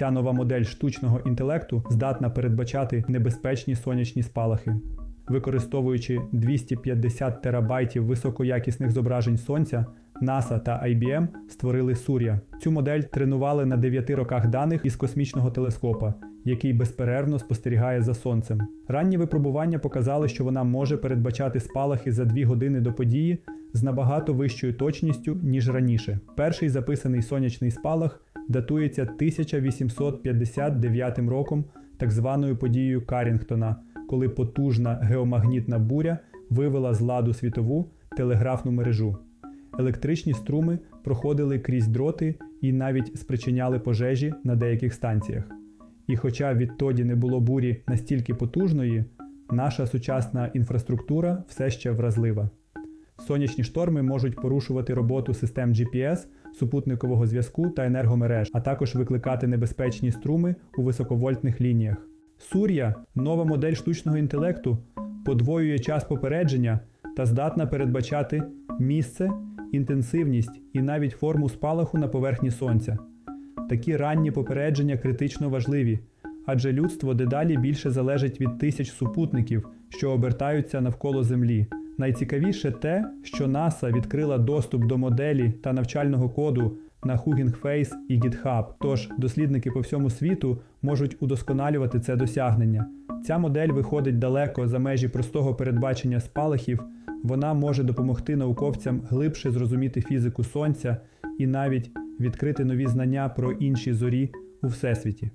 Ця нова модель штучного інтелекту здатна передбачати небезпечні сонячні спалахи. Використовуючи 250 терабайтів високоякісних зображень сонця, NASA та IBM створили Сур'я. Цю модель тренували на 9 роках даних із космічного телескопа, який безперервно спостерігає за сонцем. Ранні випробування показали, що вона може передбачати спалахи за 2 години до події з набагато вищою точністю, ніж раніше. Перший записаний сонячний спалах датується 1859 роком, так званою подією Карінгтона, коли потужна геомагнітна буря вивела з ладу світову телеграфну мережу. Електричні струми проходили крізь дроти і навіть спричиняли пожежі на деяких станціях. І хоча відтоді не було бурі настільки потужної, наша сучасна інфраструктура все ще вразлива. Сонячні шторми можуть порушувати роботу систем GPS, супутникового зв'язку та енергомереж, а також викликати небезпечні струми у високовольтних лініях. Сур'я нова модель штучного інтелекту, подвоює час попередження та здатна передбачати місце, інтенсивність і навіть форму спалаху на поверхні сонця. Такі ранні попередження критично важливі, адже людство дедалі більше залежить від тисяч супутників, що обертаються навколо Землі. Найцікавіше те, що НАСА відкрила доступ до моделі та навчального коду на Hugging Face і GitHub. Тож дослідники по всьому світу можуть удосконалювати це досягнення. Ця модель виходить далеко за межі простого передбачення спалахів. Вона може допомогти науковцям глибше зрозуміти фізику сонця і навіть відкрити нові знання про інші зорі у всесвіті.